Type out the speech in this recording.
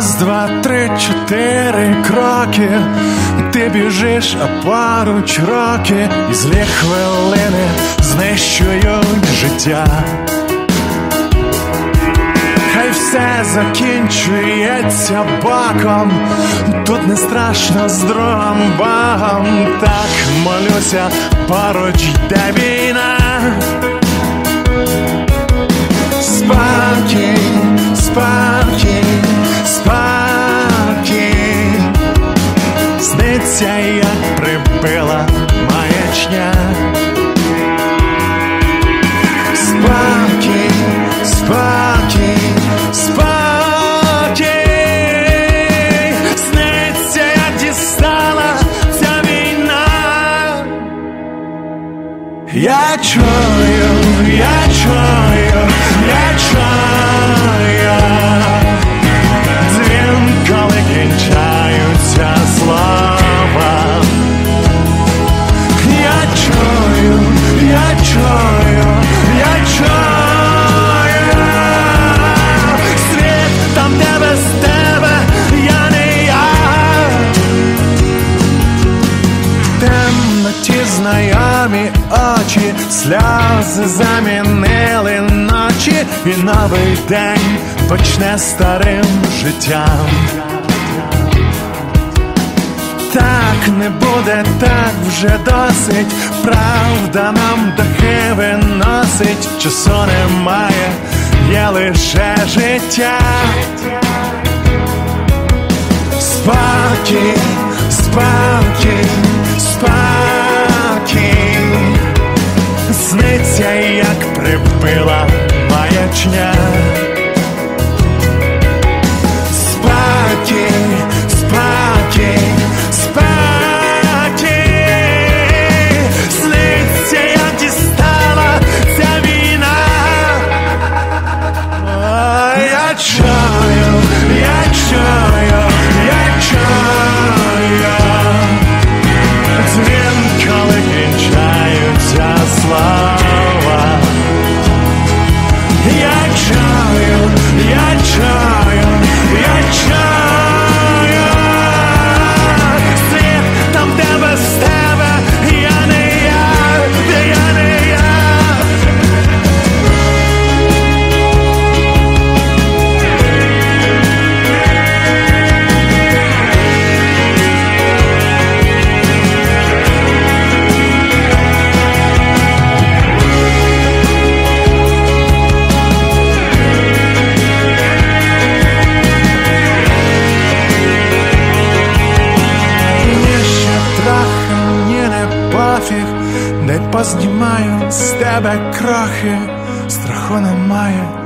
два, три, чотири кроки, ти біжиш, а поруч роки, і злі хвилини знищують життя. Хай все закінчується баком, тут не страшно з другом багом, так молюся, поруч йде війна. Сниться, як прибила маячня. Спокій, спокій, спокій, сниться, як дістала ця війна. Я чую, сльози замінили ночі, і новий день почне старим життям. Так не буде, так вже досить, правда нам дахи виносить, часу немає, є лише життя. Спокій, спокій, спокій, як прибила познімаю з тебе крахи, страху немає,